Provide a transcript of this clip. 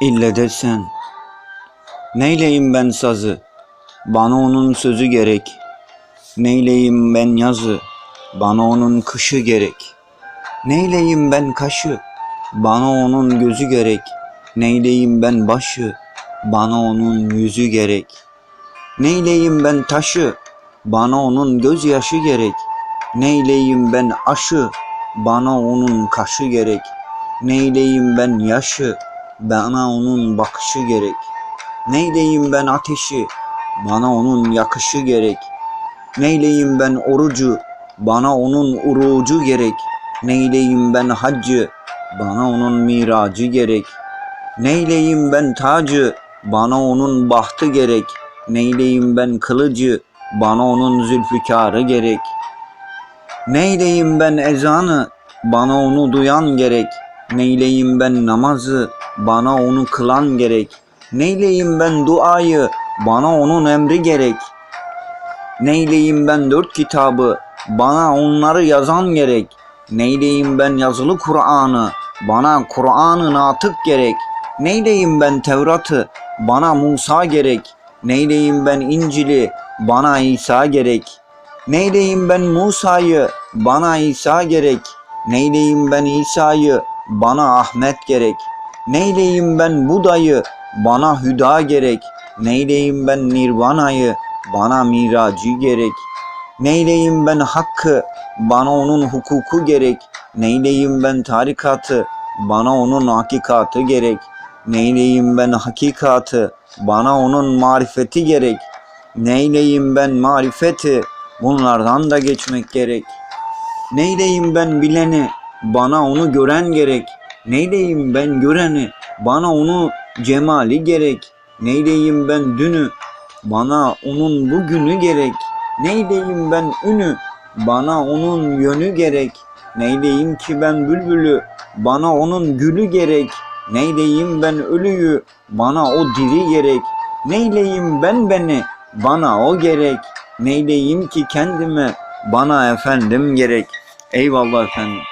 İlle de sen. Neyleyim ben sazı? Bana onun sözü gerek. Neyleyim ben yazı? Bana onun kışı gerek. Neyleyim ben kaşı? Bana onun gözü gerek. Neyleyim ben başı? Bana onun yüzü gerek. Neyleyim ben taşı? Bana onun gözyaşı gerek. Neyleyim ben aşı? Bana onun kaşı gerek. Neyleyim ben yaşı? Bana onun bakışı gerek. Neyleyim ben ateşi? Bana onun yakışı gerek. Neyleyim ben orucu? Bana onun urucu gerek. Neyleyim ben haccı? Bana onun miracı gerek. Neyleyim ben tacı? Bana onun bahtı gerek. Neyleyim ben kılıcı? Bana onun zülfikarı gerek. Neyleyim ben ezanı? Bana onu duyan gerek. Neyleyim ben namazı? Bana onu kılan gerek. Neyleyim ben duayı? Bana onun emri gerek. Neyleyim ben dört kitabı? Bana onları yazan gerek. Neyleyim ben yazılı Kur'an'ı? Bana Kur'an'ın atık gerek. Neyleyim ben Tevrat'ı? Bana Musa gerek. Neyleyim ben İncil'i? Bana İsa gerek. Neyleyim ben Musa'yı? Bana İsa gerek. Neyleyim ben İsa'yı? Bana Ahmet gerek. Neyleyim ben Buda'yı? Bana Hüda gerek. Neyleyim ben Nirvana'yı? Bana miracı gerek. Neyleyim ben hakkı? Bana onun hukuku gerek. Neyleyim ben tarikatı? Bana onun hakikatı gerek. Neyleyim ben hakikatı? Bana onun marifeti gerek. Neyleyim ben marifeti? Bunlardan da geçmek gerek. Neyleyim ben bileni? Bana onu gören gerek. Neyleyim ben göreni? Bana onu cemali gerek. Neyleyim ben dünü? Bana onun bugünü gerek. Neyleyim ben ünü? Bana onun yönü gerek. Neyleyim ki ben bülbülü? Bana onun gülü gerek. Neyleyim ben ölüyü? Bana o diri gerek. Neyleyim ben beni? Bana o gerek. Neyleyim ki kendime? Bana efendim gerek. Eyvallah efendim.